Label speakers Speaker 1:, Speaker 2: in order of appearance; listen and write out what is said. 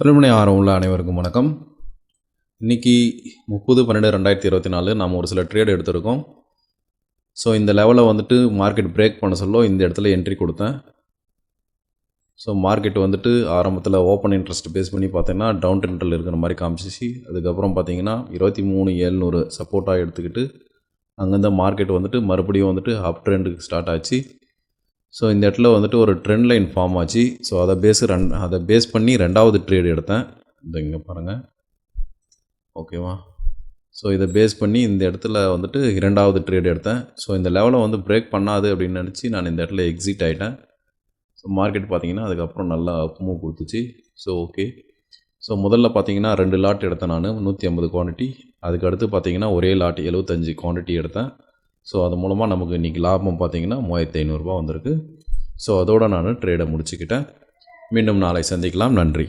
Speaker 1: தலைமுனை ஆர்வம் உள்ள அனைவருக்கும் வணக்கம். இன்றைக்கி முப்பது பன்னெண்டு ரெண்டாயிரத்தி இருபத்தி நாலு நாம் ஒரு சில ட்ரேட் எடுத்திருக்கோம். ஸோ இந்த லெவலில் வந்துட்டு மார்க்கெட் பிரேக் பண்ண சொல்ல இந்த இடத்துல என்ட்ரி கொடுத்தேன். ஸோ மார்க்கெட் வந்துட்டு ஆரம்பத்தில் ஓப்பன் இன்ட்ரெஸ்ட் பேஸ் பண்ணி பார்த்தீங்கன்னா டவுன் ட்ரெண்டில் இருக்கிற மாதிரி காமிச்சிச்சு. அதுக்கப்புறம் பார்த்தீங்கன்னா இருபத்தி மூணு ஏழ்நூறு சப்போர்ட்டாக எடுத்துக்கிட்டு அங்கேருந்து மார்க்கெட் வந்துட்டு மறுபடியும் வந்துட்டு அப் ட்ரெண்டுக்கு ஸ்டார்ட் ஆச்சு. ஸோ இந்த இடத்துல வந்துட்டு ஒரு ட்ரெண்ட் லைன் ஃபார்ம் ஆச்சு. ஸோ அதை பேஸ் ரெண் அதை பேஸ் பண்ணி ரெண்டாவது ட்ரேட் எடுத்தேன். இந்த இங்கே பாருங்கள் ஓகேவா ஸோ இதை பேஸ் பண்ணி இந்த இடத்துல வந்துட்டு இரண்டாவது ட்ரேட் எடுத்தேன். ஸோ இந்த லெவலை வந்து பிரேக் பண்ணாது அப்படின்னு நினச்சி நான் இந்த இடத்துல எக்ஸிட் ஆகிட்டேன் ஸோ மார்க்கெட் பார்த்தீங்கன்னா அதுக்கப்புறம் நல்லா அப் மூவ் கொடுத்துச்சு. ஸோ ஓகே ஸோ முதல்ல பார்த்தீங்கன்னா ரெண்டு லாட் எடுத்தேன் நான் நூற்றி ஐம்பது குவான்டிட்டி அதுக்கு அடுத்து பார்த்தீங்கன்னா ஒரே லாட் எழுபத்தஞ்சு குவான்டிட்டி எடுத்தேன். ஸோ அது மூலமாக நமக்கு இன்றைக்கி லாபம் பார்த்திங்கன்னா மூவாயிரத்தி ஐநூறுரூபா வந்திருக்கு. ஸோ அதோடு நான் ட்ரேடை முடிச்சுக்கிட்டேன். மீண்டும் நாளை சந்திக்கலாம். நன்றி.